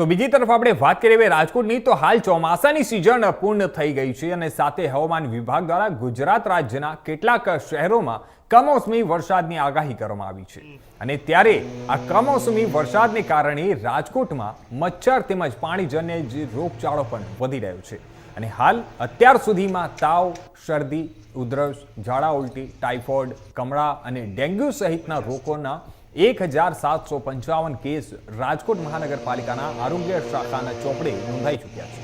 તો બીજી તરફ આપણે વાત કરીએ રાજકોટની, તો હાલ ચોમાસાની સિઝન પૂર્ણ થઈ ગઈ છે અને સાથે હવામાન વિભાગ દ્વારા ગુજરાત રાજ્યના કેટલાક શહેરોમાં કમોસમી વરસાદની આગાહી કરવામાં આવી છે. અને ત્યારે આ કમોસમી વરસાદને કારણે રાજકોટમાં મચ્છર તેમજ પાણીજન્ય જે રોગચાળો પણ વધી રહ્યો છે. અને હાલ અત્યાર સુધીમાં તાવ, શરદી, ઉધરસ, ઝાડા, ઉલટી ટાઇફોઇડ કમળા અને ડેન્ગ્યુ સહિતના રોગોના એક હજાર સાતસો પંચાવન કેસ રાજકોટ મહાનગરપાલિકાના આરોગ્ય શાખાના ચોપડે નોંધાઈ ચૂક્યા છે.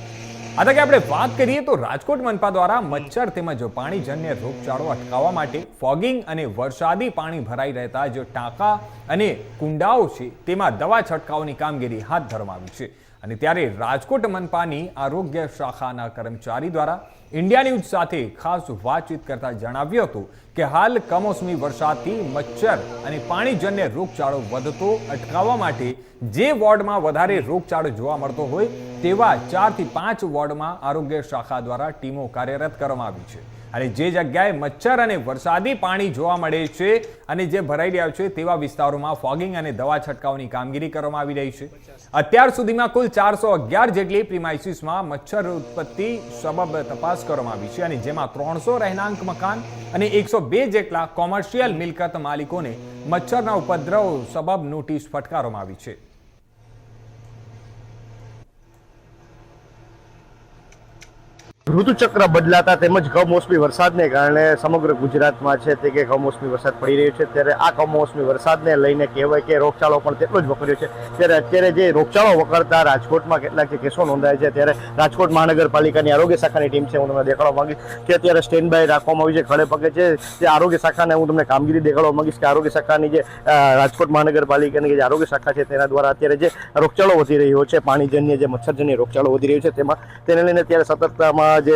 આ તકે આપણે વાત કરીએ તો રાજકોટ મનપા દ્વારા મચ્છર તેમજ પાણીજન્ય રોગચાળો અટકાવવા માટે ફોગિંગ અને વરસાદી પાણી ભરાઈ રહેતા જે ટાંકા અને કુંડાઓ છે, તેમાં દવા છંટકાવની કામગીરી હાથ ધરવામાં આવી છે. અને ત્યારે રાજકોટ મનપાની આરોગ્ય શાખાના કર્મચારી દ્વારા ઇન્ડિયા ન્યૂઝ સાથે ખાસ વાતચીત કરતા જણાવ્યું હતું કે હાલ કમોસમી વરસાદથી મચ્છર અને પાણીજન્ય રોગચાળો વધતો અટકાવવા માટે જે વોર્ડમાં વધારે રોગચાળો જોવા મળતો હોય તેવા ચારથી પાંચ વોર્ડમાં આરોગ્ય શાખા દ્વારા ટીમો કાર્યરત કરવામાં આવી છે. અને જે જગ્યાએ મચ્છર અને વરસાદી પાણી જોવા મળે છે અને જે ભરાઈ રહ્યા છે તેવા વિસ્તારોમાં ફોગિંગ અને દવા છંટકાવની કામગીરી કરવામાં આવી રહી છે. અત્યાર સુધીમાં કુલ ચારસો અગિયાર જેટલી પ્રિમાઇસીસમાં મચ્છર ઉત્પત્તિ સબબ તપાસ કરવામાં આવી છે અને જેમાં ત્રણસો રહેણાંક મકાન અને એકસો બે જેટલા કોમર્શિયલ મિલકત માલિકોને મચ્છરના ઉપદ્રવ સબબ નોટિસ ફટકારવામાં આવી છે. ઋતુચક્ર બદલાતા તેમજ કમોસમી વરસાદને કારણે સમગ્ર ગુજરાતમાં છે તે કે કમોસમી વરસાદ પડી રહ્યો છે. ત્યારે આ કમોસમી વરસાદને લઈને કહેવાય કે રોગચાળો પણ તેટલો જ વકર્યો છે. ત્યારે અત્યારે જે રોગચાળો વકરતા રાજકોટમાં કેટલાક જે કેસો નોંધાય છે, ત્યારે રાજકોટ મહાનગરપાલિકાની આરોગ્ય શાખાની ટીમ છે, હું તમને દેખાડવા માંગીશ કે અત્યારે સ્ટેન્ડ બાય રાખવામાં આવી છે, ખડે પગે છે. તે આરોગ્ય શાખાને હું તમને કામગીરી દેખાડવા માંગીશ કે આરોગ્ય શાખાની જે રાજકોટ મહાનગરપાલિકાની જે આરોગ્ય શાખા છે, તેના દ્વારા અત્યારે જે રોગચાળો વધી રહ્યો છે, પાણીજન્ય જે મચ્છરજન્ય રોગચાળો વધી રહ્યો છે, તેમાં તેને લઈને અત્યારે સતર્કતામાં જે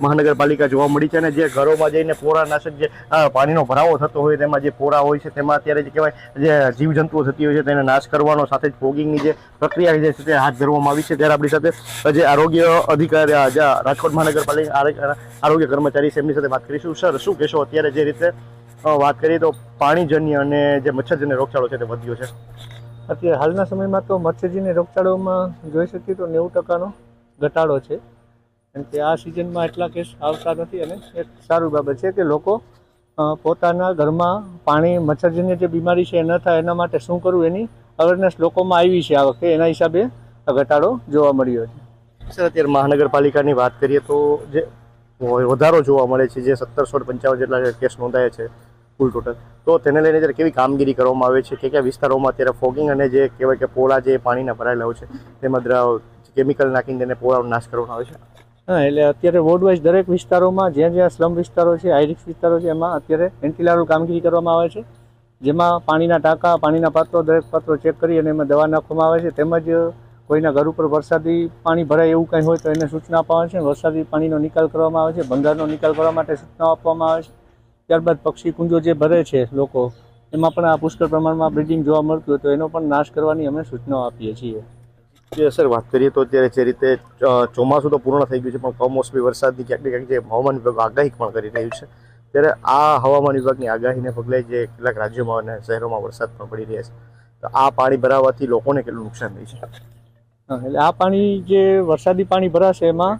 મહાનગરપાલિકા જોવા મળી છે અને જે ઘરોમાં જઈને પોરાનાશક જે પાણીનો ભરાવો થતો હોય તેમાં જે પોરા હોય છે તેમાં અત્યારે જે કહેવાય, જે જીવજંતુઓ થતી હોય છે તેને નાશ કરવાનો સાથે જ ફોગિંગની જે પ્રક્રિયા જે છે તે હાથ ધરવામાં આવી છે. ત્યારે આપણી સાથે જે આરોગ્ય અધિકારી જે રાજકોટ મહાનગરપાલિકા આરોગ્ય કર્મચારી છે એમની સાથે વાત કરીશું. સર, શું કહેશો અત્યારે જે રીતે વાત કરીએ તો પાણીજન્ય અને જે મચ્છરજન્ય રોગચાળો છે તે વધ્યો છે. અત્યારે હાલના સમયમાં તો મત્સ્યજીની રોગચાળોમાં જોઈ શકીએ તો નેવું ટકાનો ઘટાડો છે. અને કે આ સિઝનમાં એટલા કેસ આવતા નથી અને એક સારું બાબત છે કે લોકો પોતાના ઘરમાં પાણી, મચ્છરજન્ય જે બીમારી છે એ ન થાય એના માટે શું કરવું? એની અવેરનેસ લોકોમાં આવી છે આ વખતે. એના હિસાબે ઘટાડો જોવા મળ્યો છે. સર, અત્યારે મહાનગરપાલિકાની વાત કરીએ તો જે વધારો જોવા મળે છે, જે સત્તરસો પંચાવન જેટલા કેસ નોંધાયા છે, કુલ ટોટલ. તો તેને લઈને અત્યારે કેવી કામગીરી કરવામાં આવે છે? કે કયા વિસ્તારોમાં અત્યારે ફોગિંગ અને જે કહેવાય કે પોળા જે પાણીના ભરાયેલા હોય છે, તેમાં કેમિકલ નાખીને તેને પોળાનો નાશ કરવામાં આવે છે? હા, એટલે અત્યારે વોર્ડ દરેક વિસ્તારોમાં જ્યાં જ્યાં સ્લમ વિસ્તારો છે હાઈરિક્સ વિસ્તારો છે, એમાં અત્યારે એન્ટીલાર્વલ કામગીરી કરવામાં આવે છે. જેમાં પાણીના ટાંકા, પાણીના પાત્રો, દરેક પાત્રો ચેક કરી અને એમાં દવા નાખવામાં આવે છે. તેમજ કોઈના ઘર ઉપર વરસાદી પાણી ભરાય એવું કંઈ હોય તો એને સૂચના આપવામાં છે. વરસાદી પાણીનો નિકાલ કરવામાં આવે છે. ભંગારનો નિકાલ કરવા માટે સૂચનાઓ આપવામાં આવે છે. ત્યારબાદ પક્ષી કુંજો જે ભરે છે લોકો, એમાં પણ આ પુષ્કળ પ્રમાણમાં બ્રિડિંગ જોવા મળતું હોય તો એનો પણ નાશ કરવાની અમે સૂચનાઓ આપીએ છીએ. જે સર, વાત કરીએ તો અત્યારે જે રીતે ચોમાસું તો પૂર્ણ થઈ ગયું છે, પણ કમોસમી વરસાદની ક્યાંક ક્યાંક જે હવામાન વિભાગ આગાહી પણ કરી રહ્યું છે. ત્યારે આ હવામાન વિભાગની આગાહીને પગલે જે કેટલાક રાજ્યોમાં અને શહેરોમાં વરસાદ પણ પડી રહ્યા છે. તો આ પાણી ભરાવાથી લોકોને કેટલું નુકસાન થઈ છે? એટલે આ પાણી જે વરસાદી પાણી ભરાશે એમાં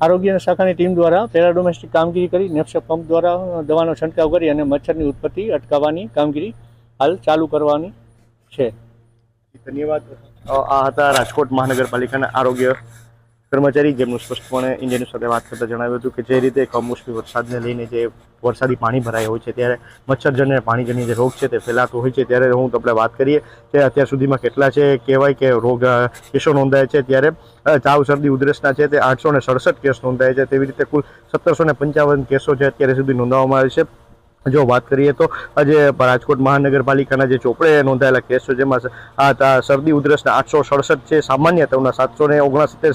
આરોગ્ય શાખાની ટીમ દ્વારા પેરા ડોમેસ્ટિક કામગીરી કરી નેપ્સેક પંપ દ્વારા દવાનો છંટકાવ કરી અને મચ્છરની ઉત્પત્તિ અટકાવવાની કામગીરી હાલ ચાલુ કરવાની છે. ધન્યવાદ. આ હતા રાજકોટ મહાનગરપાલિકાના આરોગ્ય કર્મચારી, જેમનું સ્પષ્ટપણે ઇન્ડિયન સાથે વાત કરતા જણાવ્યું હતું કે જે રીતે કમોસમી વરસાદને લઈને જે વરસાદી પાણી ભરાય હોય છે, ત્યારે મચ્છરજન્ય પાણીજન્ય જે રોગ છે તે ફેલાતો હોય છે. ત્યારે હું આપણે વાત કરીએ કે અત્યાર સુધીમાં કેટલા છે, કહેવાય કે રોગ કેસો નોંધાયા છે. ત્યારે તાવ શરદી ઉધરસના છે તે આઠસો ને સડસઠ કેસ નોંધાય છે. તેવી રીતે કુલ સત્તરસો ને પંચાવન કેસો છે અત્યારે સુધી નોંધવામાં આવે છે. જો વાત કરીએ તો આજે રાજકોટ મહાનગરપાલિકાના જે ચોપડે નોંધાયેલા કેસ જેમાં શરદી ઉધરસના આઠસો સડસઠ છે, સામાન્ય તાવના સાતસો ને ઓગણસિત્તેર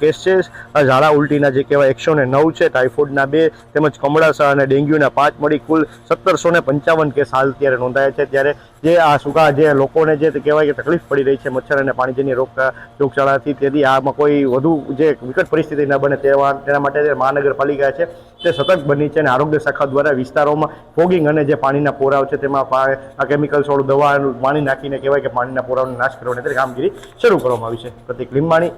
કેસ છે. ઝાડા ઉલટીના જે કહેવાય એકસો ને નવ છે, ટાઇફોઇડના બે તેમજ કમળાસા અને ડેન્ગ્યુના પાંચ મળી કુલ સત્તરસો ને પંચાવન કેસ હાલ અત્યારે નોંધાયા છે. ત્યારે જે આ સુકા જે લોકોને જે કહેવાય કે તકલીફ પડી રહી છે મચ્છર અને પાણીજન્ય રોગ, રોગચાળાથી તેથી આમાં કોઈ વધુ જે વિકટ પરિસ્થિતિ ન બને તેવા તેના માટે જે મહાનગરપાલિકા છે તે સતત બની છે અને આરોગ્ય શાખા દ્વારા વિસ્તારોમાં ફોગિંગ અને જે પાણીના પોરાવ છે તેમાં આ કેમિકલ્સ વાળું દવા, પાણી નાખીને કહેવાય કે પાણીના પોરાવનો નાશ કરવાની કામગીરી શરૂ કરવામાં આવી છે. પ્રતિક લીંબાણી.